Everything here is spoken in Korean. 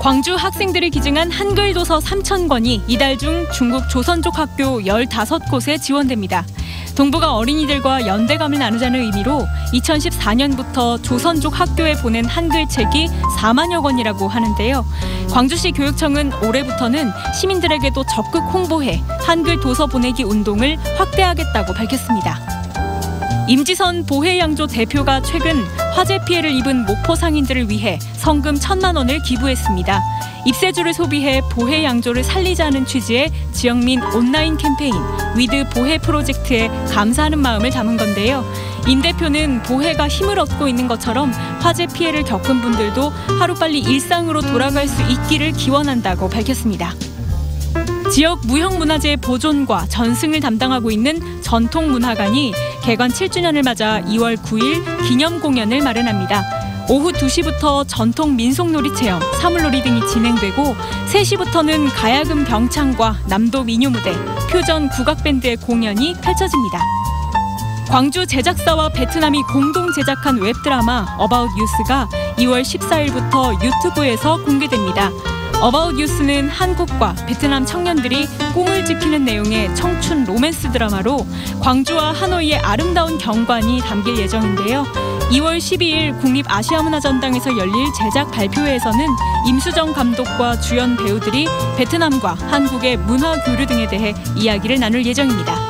광주 학생들이 기증한 한글 도서 3천 권이 이달 중 중국 조선족 학교 15곳에 지원됩니다. 동부가 어린이들과 연대감을 나누자는 의미로 2014년부터 조선족 학교에 보낸 한글 책이 4만여 권이라고 하는데요. 광주시 교육청은 올해부터는 시민들에게도 적극 홍보해 한글 도서 보내기 운동을 확대하겠다고 밝혔습니다. 임지선 보혜양조 대표가 최근 화재 피해를 입은 목포 상인들을 위해 성금 천만 원을 기부했습니다. 입세주를 소비해 보혜양조를 살리자는 취지의 지역민 온라인 캠페인 위드 보혜 프로젝트에 감사하는 마음을 담은 건데요. 임 대표는 보혜가 힘을 얻고 있는 것처럼 화재 피해를 겪은 분들도 하루빨리 일상으로 돌아갈 수 있기를 기원한다고 밝혔습니다. 지역 무형문화재 보존과 전승을 담당하고 있는 전통문화관이 개관 7주년을 맞아 2월 9일 기념 공연을 마련합니다. 오후 2시부터 전통 민속놀이 체험, 사물놀이 등이 진행되고 3시부터는 가야금 병창과 남도 민요 무대, 표전 국악밴드의 공연이 펼쳐집니다. 광주 제작사와 베트남이 공동 제작한 웹드라마 어바웃 유스가 2월 14일부터 유튜브에서 공개됩니다. 어바웃 뉴스는 한국과 베트남 청년들이 꿈을 지키는 내용의 청춘 로맨스 드라마로 광주와 하노이의 아름다운 경관이 담길 예정인데요. 2월 12일 국립아시아문화전당에서 열릴 제작 발표회에서는 임수정 감독과 주연 배우들이 베트남과 한국의 문화 교류 등에 대해 이야기를 나눌 예정입니다.